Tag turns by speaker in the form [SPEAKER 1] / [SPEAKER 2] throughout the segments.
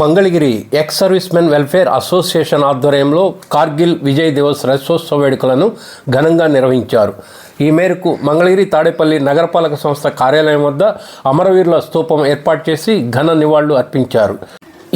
[SPEAKER 1] Mangalagiri ex servicemen welfare association ఆధ్వర్యంలో కార్గిల్ విజయ్ దివస్ రథోత్సవ వేడుకలను ఘనంగా నిర్వహించారు. ఈ మేరకు మంగళగిరి తాడేపల్లి నగరపాలక సంస్థ కార్యాలయం వద్ద అమరవీరుల స్తూపం ఏర్పాటు చేసి ఘన నివాళులు అర్పించారు.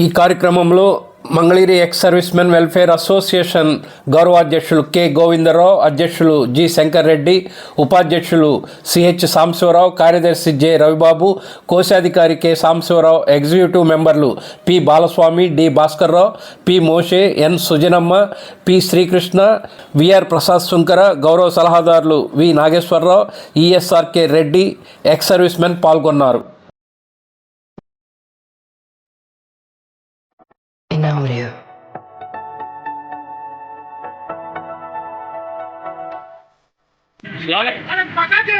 [SPEAKER 1] ఈ కార్యక్రమంలో Mangalagiri ex service men welfare association గౌరవాధ్యక్షులు K Govindarao అధ్యక్షులు జి శంకర్ రెడ్డి ఉపాధ్యక్షులు సిహెచ్ సాంబశివరావు కార్యదర్శి జె రవిబాబు కోశాధికారి కె సాంబశివరావు ఎగ్జిక్యూటివ్ మెంబర్లు P Balaswamy D Bhaskarrao P Moshe N Sujanamma P Srikrishna VR Prasad Shunkara గౌరవ సలహాదారులు V Nageswararao ESRK Reddy ex servicemen పాల్గొన్నారు.
[SPEAKER 2] Audio.
[SPEAKER 3] Bharat Mata की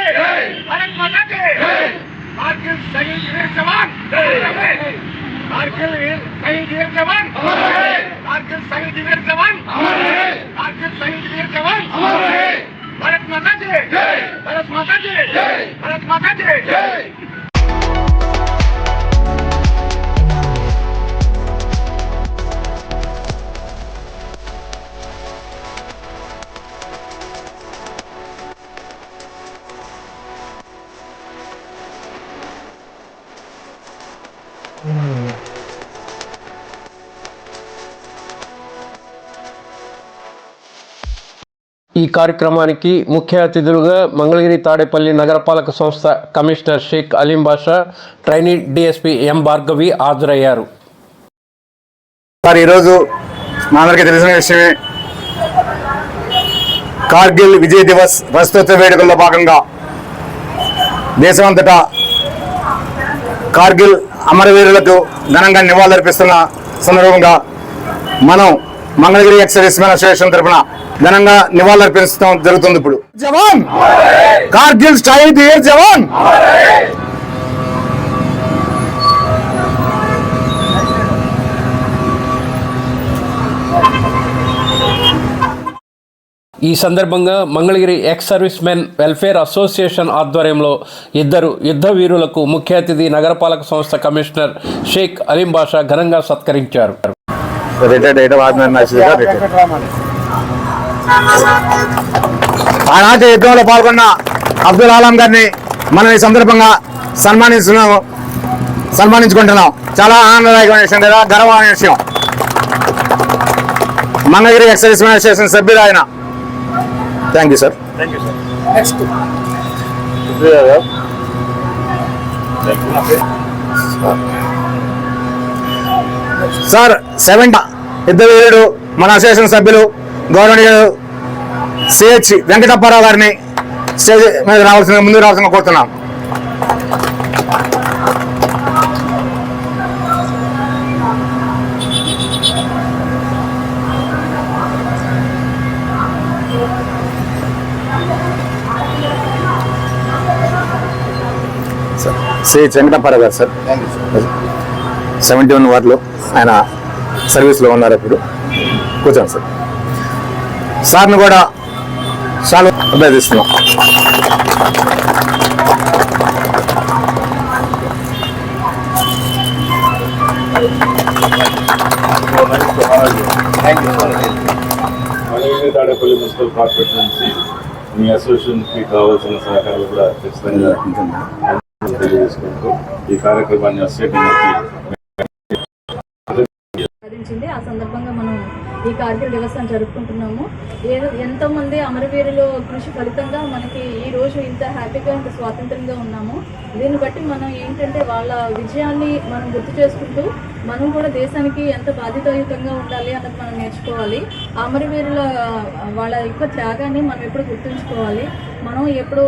[SPEAKER 3] भारत माता की
[SPEAKER 1] ఈ కార్యక్రమానికి ముఖ్య అతిథులుగా మంగళగిరి తాడేపల్లి నగరపాలక సంస్థ commissioner Sheikh Aleem Basha trainee DSP M Bhargavi హాజరయ్యారు.
[SPEAKER 4] సార్ ఈరోజు మా అందరికీ తెలిసిన విషయమే కార్గిల్ విజయ్ దివస్ ప్రస్తుత వేడుకల్లో భాగంగా దేశమంతటా కార్గిల్ అమరవీరులకు ఘనంగా నివాళులర్పిస్తున్న సందర్భంగా మనం మంగళగిరి ఎక్సైజ్ అసోసియేషన్ తరఫున ఘనంగా నివాళులర్పించడం జరుగుతుంది ఇప్పుడు. జవాన్! Kargil style dear jawan!
[SPEAKER 1] ఈ సందర్భంగా Mangalagiri ex service men welfare association ఆధ్వర్యంలో ఇద్దరు యుద్ధ వీరులకు ముఖ్య అతిథి నగరపాలక సంస్థ కమిషనర్ షేక్ అలీం బాషా ఘనంగా సత్కరించారు.
[SPEAKER 4] రిటైర్డ్ అయితే ఆనాటి యుద్ధంలో పాల్గొన్న అబ్దుల్ ఆలం గారిని మనం ఈ సందర్భంగా సన్మానిస్తున్నాము సన్మానించుకుంటున్నాం. చాలా ఆనందదాయకమైన విషయం కదా గర్వమైన విషయం. మంగగిరి ఎక్సైజ్ అసోసియేషన్ సభ్యులు ఆయన. Thank you sir next sir seventy. ఇద్దరు మన అసోసియేషన్ సభ్యులు గౌరవనీయులు సిహెచ్ వెంకటప్పారావు గారిని స్టేజ్ మీద రావాల్సిన ముందు రావాల్సిన కోరుతున్నాం. సిహెచ్ వెంకటప్పారావు గారు సార్. సెవెంటీ వన్ వార్డులో ఆయన సర్వీస్లో ఉన్నారు ఇప్పుడు. కూర్చోండి సార్. సార్ని కూడా చాలా అభ్యర్థిస్తున్నాం.
[SPEAKER 5] తాడేపల్లి మున్సిపల్ కార్పొరేట్ నుంచి మీ అసోసియేషన్కి కావాల్సిన సహకారాలు కూడా ఖచ్చితంగా తెలియజేసుకుంటూ ఈ కార్యక్రమాన్ని అసోసియేషన్కి
[SPEAKER 6] సాధించింది ఆ సందర్భంగా మనం ఈ కార్గిల్ దివసం జరుపుకుంటున్నాము. ఏదో ఎంతమంది అమరవీరులు కృషి ఫలితంగా మనకి ఈ రోజు ఇంత హ్యాపీగా ఇంత స్వాతంత్రంగా ఉన్నాము. దీన్ని బట్టి మనం ఏంటంటే వాళ్ళ విజయాన్ని మనం గుర్తు చేసుకుంటూ మనం కూడా దేశానికి ఎంత బాధ్యతాయుతంగా ఉండాలి అన్నది మనం నేర్చుకోవాలి. ఆ అమరవీరుల వాళ్ళ యొక్క త్యాగాన్ని మనం ఎప్పుడు గుర్తుంచుకోవాలి. మనం ఎప్పుడు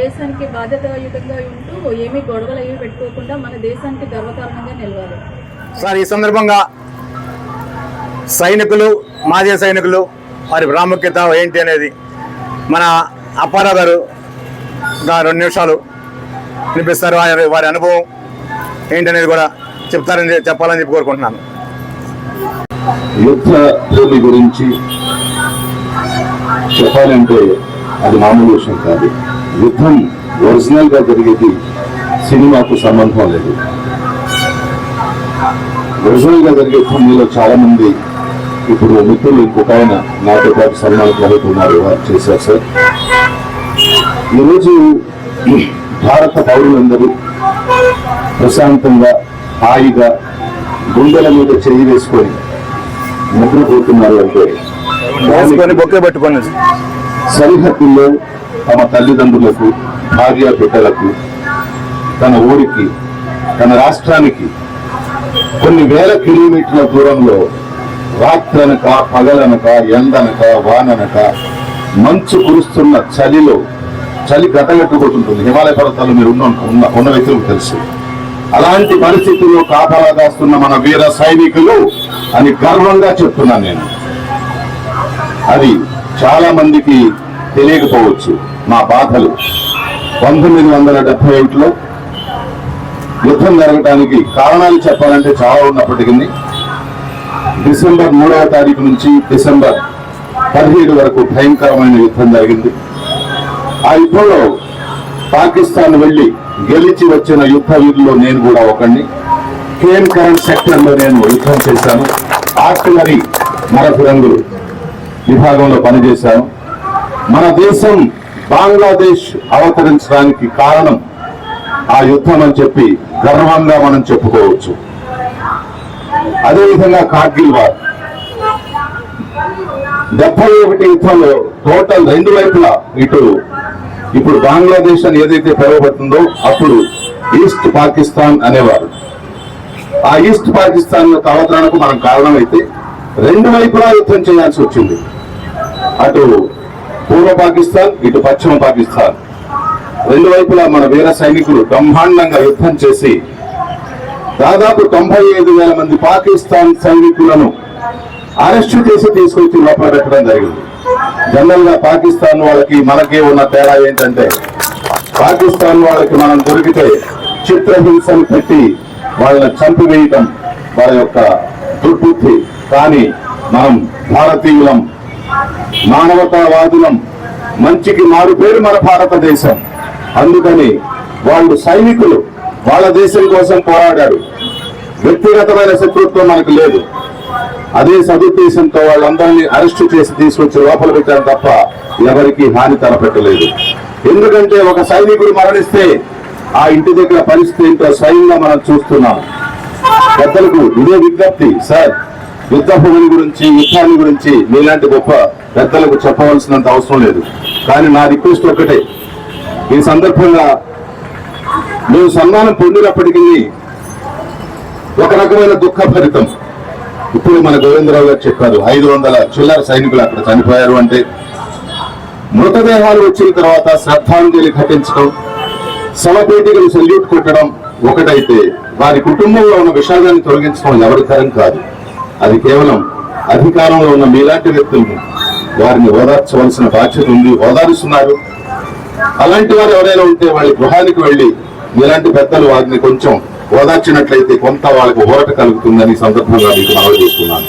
[SPEAKER 6] దేశానికి బాధ్యతాయుతంగా ఉంటూ ఏమీ గొడవలు ఏమి పెట్టుకోకుండా మన దేశానికి గర్వకారణంగా నిలవాలి.
[SPEAKER 4] సార్ ఈ సందర్భంగా సైనికులు మాజీ సైనికులు వారి ప్రాముఖ్యత ఏంటి అనేది మన అప్పారావు గారు రెండు నిమిషాలు వినిపిస్తారు. వారి వారి అనుభవం ఏంటనేది కూడా చెప్తారని చెప్పాలని చెప్పి కోరుకుంటున్నాను.
[SPEAKER 5] యుద్ధ భూమి గురించి చెప్పాలంటే అది మామూలు విషయం కాదు. యుద్ధం ఒరిజినల్గా జరిగేది సినిమాకు సంబంధం లేదు. ఒరిజినల్గా జరిగే యుద్ధంలో చాలామంది ఇప్పుడు మిత్రులు ఇంకొక ఆయన నాతో పాటు సన్మానం కలుగుతున్నారు వారు చేశారు సార్. ఈరోజు భారత పౌరులందరూ ప్రశాంతంగా హాయిగా గుండెల మీద చేయి వేసుకొని నిద్రపోతున్నారు అంటే
[SPEAKER 4] బొక్కే
[SPEAKER 5] సరిహద్దుల్లో తమ తల్లిదండ్రులకు భార్య బిడ్డలకు తన ఊరికి తన రాష్ట్రానికి కొన్ని వేల కిలోమీటర్ల దూరంలో రాత్రనక పగలనక ఎండనక వాననక మంచు కురుస్తున్న చలిలో చలి గటగట్టుకుంటుంది హిమాలయ పర్వతాలు మీరు ఉన్న ఉన్న- ఉన్న వ్యక్తులకు తెలుసు. అలాంటి పరిస్థితుల్లో కాపలా కాస్తున్న మన వీర సైనికులు అని గర్వంగా చెప్తున్నాను నేను. అది చాలా మందికి తెలియకపోవచ్చు. మా బాధలు. పంతొమ్మిది వందల డెబ్బై ఒకటిలో యుద్ధం జరగడానికి కారణాలు చెప్పాలంటే చాలా ఉన్నప్పటికీ డిసెంబర్ మూడవ తారీఖు నుంచి డిసెంబర్ పదిహేడు వరకు భయంకరమైన యుద్ధం జరిగింది. ఆ యుద్ధంలో పాకిస్తాన్ వెళ్ళి గెలిచి వచ్చిన యుద్ధ వీరుల్లో నేను కూడా ఒకడిని కేఎం కరెంట్ సెక్టర్లో నేను యుద్ధం చేశాను. ఆర్టిలరీ మరఫిరంగులు విభాగంలో పనిచేశాను. మన దేశం బంగ్లాదేశ్ అవతరించడానికి కారణం ఆ యుద్ధం అని చెప్పి గర్వంగా మనం చెప్పుకోవచ్చు. అదేవిధంగా కార్గిల్ వార్. డెబ్బై ఒకటి యుద్ధంలో టోటల్ రెండు వైపులా ఇటు ఇప్పుడు బంగ్లాదేశ్ అని ఏదైతే పిలువబడుతుందో అప్పుడు ఈస్ట్ పాకిస్తాన్ అనేవారు. ఆ ఈస్ట్ పాకిస్తాన్ యొక్క మనం కారణమైతే రెండు వైపులా యుద్ధం చేయాల్సి వచ్చింది. అటు పూర్వ పాకిస్తాన్ ఇటు పశ్చిమ పాకిస్తాన్. రెండు వైపులా మన వీర సైనికులు బ్రహ్మాండంగా యుద్ధం చేసి దాదాపు తొంభై ఐదు వేల మంది పాకిస్తాన్ సైనికులను అరెస్టు చేసి తీసుకొచ్చి లోపల పెట్టడం జరిగింది. జనరల్గా పాకిస్తాన్ వాళ్ళకి మనకే ఉన్న తేడా ఏంటంటే పాకిస్తాన్ వాళ్ళకి మనం దొరికితే చిత్రహింసలు పెట్టి వాళ్ళని చంపివేయటం వాళ్ళ యొక్క దుర్బుద్ధి. కానీ మనం భారతీయులం మానవతావాదులం మంచికి మారు పేరు మన భారతదేశం. అందుకని వాళ్ళు సైనికులు వాళ్ళ దేశం కోసం పోరాడారు వ్యక్తిగతమైన శత్రుత్వం మనకు లేదు. అదే సదుద్దేశంతో వాళ్ళందరినీ అరెస్టు చేసి తీసుకొచ్చి లోపల పెట్టారు తప్ప ఎవరికి హాని తలపెట్టలేదు. ఎందుకంటే ఒక సైనికుడు మరణిస్తే ఆ ఇంటి దగ్గర పరిస్థితి ఏంటో స్వయంగా మనం చూస్తున్నాం. పెద్దలకు ఇదే విజ్ఞప్తి సార్ యుద్ధ భూమిని గురించి యుద్ధాన్ని గురించి మీలాంటి గొప్ప పెద్దలకు చెప్పవలసినంత అవసరం లేదు. కానీ నా రిక్వెస్ట్ ఒకటే ఈ సందర్భంగా మేము సన్మానం పొందినప్పటికీ ఒక రకమైన దుఃఖభరితం ఇప్పుడు మన గోవిందరావు గారు చెప్పారు ఐదు వందల చిల్లర సైనికులు అక్కడ చనిపోయారు అంటే మృతదేహాలు వచ్చిన తర్వాత శ్రద్ధాంజలి ఘటించడం సమపేటికలు సెల్యూట్ కొట్టడం ఒకటైతే వారి కుటుంబంలో ఉన్న విషాదాన్ని తొలగించడం ఎవరితరం కాదు. అది కేవలం అధికారంలో ఉన్న మీలాంటి వ్యక్తులను వారిని ఓదార్చవలసిన బాధ్యత ఉంది ఓదారుస్తున్నారు. అలాంటి వారు ఎవరైనా ఉంటే వాళ్ళ గృహానికి వెళ్ళి ఇలాంటి పెద్దలు వారిని కొంచెం ఓదార్చినట్లయితే కొంత వాళ్ళకి ఊరట కలుగుతుందని సందర్భంగా మీకు మనవి చేస్తున్నాను.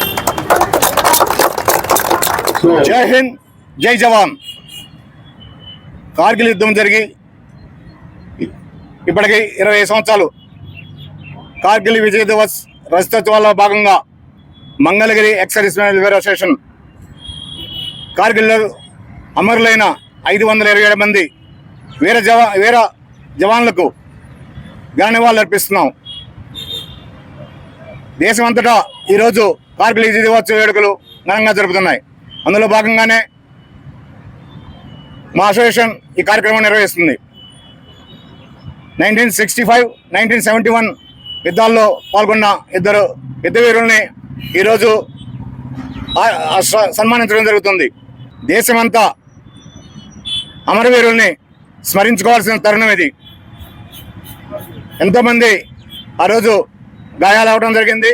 [SPEAKER 5] సో
[SPEAKER 4] జై హింద్ జై జవాన్. కార్గిల్ యుద్ధం జరిగి ఇప్పటికి ఇరవై సంవత్సరాలు. కార్గిల్ విజయ దివస్ రజతోత్సవాల్లో భాగంగా మంగళగిరి ఎక్సైజ్ వెల్ఫేర్ అసోసియేషన్ కార్గిల్లో అమరులైన ఐదు వందల ఇరవై ఏడు మంది వీర జవా వీర జవాన్లకు ఘన అర్పిస్తున్నాం. దేశమంతటా ఈరోజు కార్గిల్ విజయ్ దివోత్సవ వేడుకలు ఘనంగా జరుపుతున్నాయి. అందులో భాగంగానే మా అసోసియేషన్ ఈ కార్యక్రమం నిర్వహిస్తుంది. Nineteen sixty five nineteen seventy one యుద్ధాల్లో పాల్గొన్న ఇద్దరు యుద్ధవీరుల్ని ఈరోజు సన్మానించడం జరుగుతుంది. దేశమంతా అమరవీరుల్ని స్మరించుకోవాల్సిన తరుణం ఇది. ఎంతోమంది ఆ రోజు గాయాలు అవడం జరిగింది.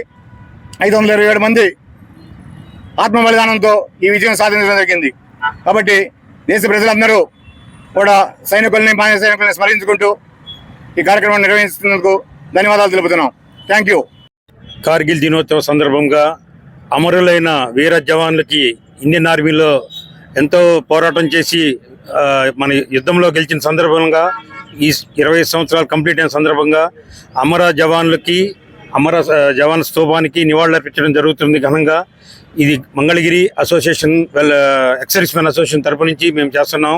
[SPEAKER 4] ఐదు వందల ఇరవై ఏడు మంది ఆత్మ బలిదానంతో ఈ విజయం సాధించడం జరిగింది. కాబట్టి దేశ ప్రజలందరూ కూడా సైనికుల్ని మాన్య సైనికుల్ని స్మరించుకుంటూ ఈ కార్యక్రమం నిర్వహిస్తున్నందుకు ధన్యవాదాలు తెలుపుతున్నాం. థ్యాంక్ యూ
[SPEAKER 2] కార్గిల్ దినోత్సవ సందర్భంగా అమరులైన వీర జవాన్లకి ఇండియన్ ఆర్మీలో ఎంతో పోరాటం చేసి మన యుద్ధంలో గెలిచిన సందర్భంగా ఈ ఇరవై సంవత్సరాలు కంప్లీట్ అయిన సందర్భంగా అమర జవాన్లకి అమర జవాన్ స్తూపానికి నివాళులర్పించడం జరుగుతుంది ఘనంగా. ఇది Mangalagiri association well ex servicemen association తరపు నుంచి మేము చేస్తున్నాం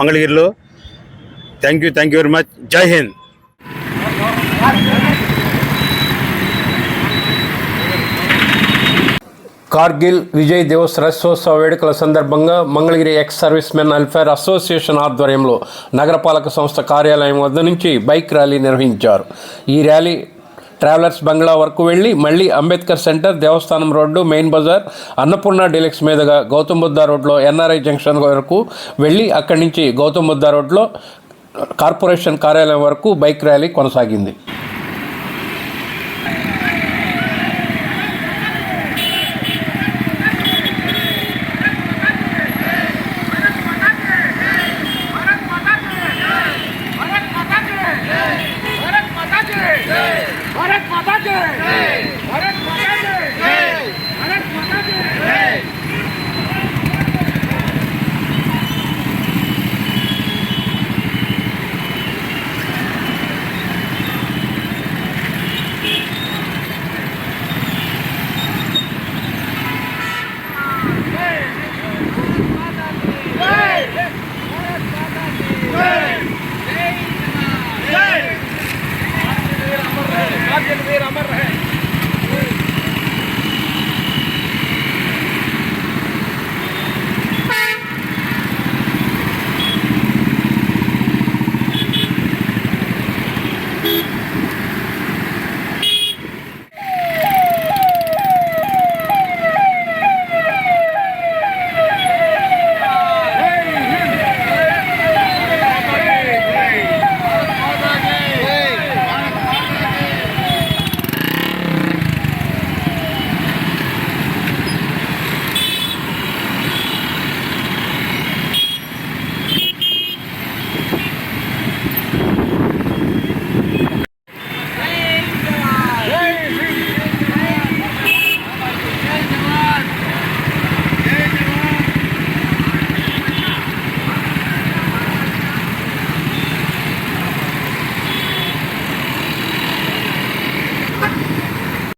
[SPEAKER 2] మంగళగిరిలో. Thank you thank you very much. జై హింద్.
[SPEAKER 1] కార్గిల్ విజయ్ దివస్ రథోత్సవ వేడుకల సందర్భంగా Mangalagiri ex service men welfare association ఆధ్వర్యంలో నగరపాలక సంస్థ కార్యాలయం వద్ద నుంచి బైక్ ర్యాలీ నిర్వహించారు. ఈ ర్యాలీ ట్రావెలర్స్ బంగ్లా వరకు వెళ్ళి మళ్ళీ అంబేద్కర్ సెంటర్ దేవస్థానం రోడ్డు మెయిన్ బజార్ అన్నపూర్ణ డీలక్స్ మీదుగా గౌతమ్ బుద్ధ రోడ్లో ఎన్ఆర్ఐ జంక్షన్ వరకు వెళ్ళి అక్కడి నుంచి గౌతమ్ బుద్ధ రోడ్లో కార్పొరేషన్ కార్యాలయం వరకు బైక్ ర్యాలీ కొనసాగింది.
[SPEAKER 3] Reggae! Hey!